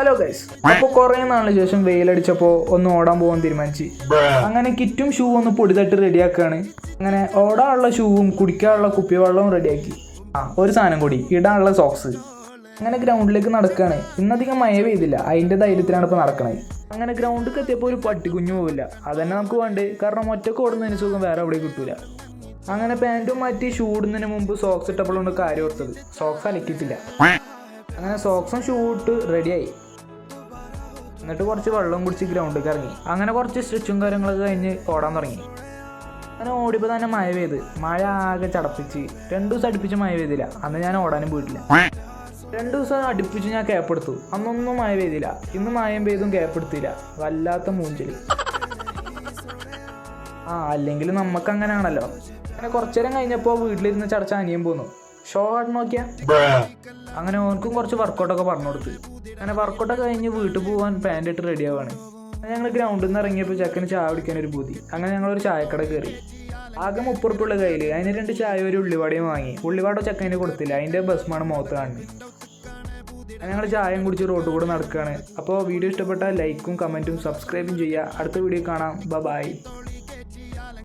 Hello guys അപ്പൊ കുറെ നാളിന് ശേഷം വെയിലടിച്ചപ്പോ ഒന്ന് ഓടാൻ പോകാൻ തീരുമാനിച്ചു. അങ്ങനെ കിറ്റും ഷൂ ഒന്ന് പൊടിതട്ട് റെഡിയാക്കാണ് അങ്ങനെ ഓടാനുള്ള ഷൂവും കുടിക്കാനുള്ള കുപ്പിവെള്ളവും റെഡിയാക്കി ആ ഒരു സാധനം കൂടി ഇടാനുള്ള സോക്സ് അങ്ങനെ ഗ്രൗണ്ടിലേക്ക് നടക്കുകയാണ് ഇന്നധികം മഴ പെയ്തില്ല. അതിന്റെ ധൈര്യത്തിലാണ് ഇപ്പോൾ നടക്കണത് അങ്ങനെ ഗ്രൗണ്ടിൽ എത്തിയപ്പോൾ ഒരു പട്ടിക്കുഞ്ഞു പോവില്ല. അതന്നെ നമുക്ക് വേണ്ടേ? കാരണം ഒറ്റയ്ക്ക് ഓടുന്നതിന് സുഖം വേറെ എവിടെയും കിട്ടൂല. അങ്ങനെ പാന്റും മാറ്റി ഷൂ ഇടുന്നതിന് മുമ്പ് സോക്സ് ഇട്ടപ്പോഴാണ് കാര്യം ഓർത്തത്. സോക്സ് അലക്കിയിട്ടില്ല. അങ്ങനെ സോക്സും ഷൂ ഇട്ട് റെഡിയായി എന്നിട്ട് കുറച്ച് വെള്ളം കുടിച്ച് ഗ്രൗണ്ടിൽ ഇറങ്ങി. അങ്ങനെ കുറച്ച് സ്ട്രെച്ചും കാര്യങ്ങളൊക്കെ കഴിഞ്ഞ് ഓടാൻ തുടങ്ങി. അങ്ങനെ ഓടിയപ്പോൾ തന്നെ മഴ പെയ്ത്. മഴ ആകെ ചടപ്പിച്ച്. രണ്ടു ദിവസം അടുപ്പിച്ച് മഴ പെയ്തില്ല. അന്ന് ഞാൻ ഓടാനും പോയിട്ടില്ല. രണ്ടു ദിവസം അടുപ്പിച്ച് ഞാൻ ക്യാപ്പ് എടുത്തു. അന്നൊന്നും മഴ പെയ്തില്ല. ഇന്ന് മഴയും പെയ്തും ക്യാപ്പ് എടുത്തില്ല. വല്ലാത്ത മൂഞ്ചലി. ആ അല്ലെങ്കിൽ നമുക്ക് അങ്ങനെയാണല്ലോ. അങ്ങനെ കുറച്ചു നേരം കഴിഞ്ഞപ്പോൾ വീട്ടിലിരുന്ന് ചടച്ച അനിയൻ പോന്നു. ഷോ ആട്ട് നോക്കിയാ? അങ്ങനെ ഓർക്കും കുറച്ച് വർക്കൗട്ടൊക്കെ പറഞ്ഞു കൊടുത്ത്. അങ്ങനെ വർക്കൗട്ടൊക്കെ കഴിഞ്ഞ് വീട്ടിൽ പോകാൻ പാന്റ് ഇട്ട് റെഡി ആവാണ്. ഞങ്ങൾ ഗ്രൗണ്ടിൽ നിന്ന് ഇറങ്ങിയപ്പോൾ ചെക്കന് ചായ കുടിക്കാൻ ഒരു ബുദ്ധി അങ്ങനെ ഞങ്ങൾ ഒരു ചായക്കട കയറി ആകെ മുപ്പുറപ്പുള്ള കയ്യിൽ അതിന് രണ്ട് ചായ ഒരു ഉള്ളിവാടയും വാങ്ങി. ഉള്ളിവാടോ ചക്കന് കൊടുത്തില്ല. അതിന്റെ ബസ്മാണ് മുഖത്ത് കാണുന്നത്. ഞങ്ങൾ ചായയും കുടിച്ച് റോഡ് കൂടെ നടക്കുകയാണ് അപ്പോൾ വീഡിയോ ഇഷ്ടപ്പെട്ടാൽ ലൈക്കും കമന്റും സബ്സ്ക്രൈബും ചെയ്യുക അടുത്ത വീഡിയോ കാണാം. ബ ബായ്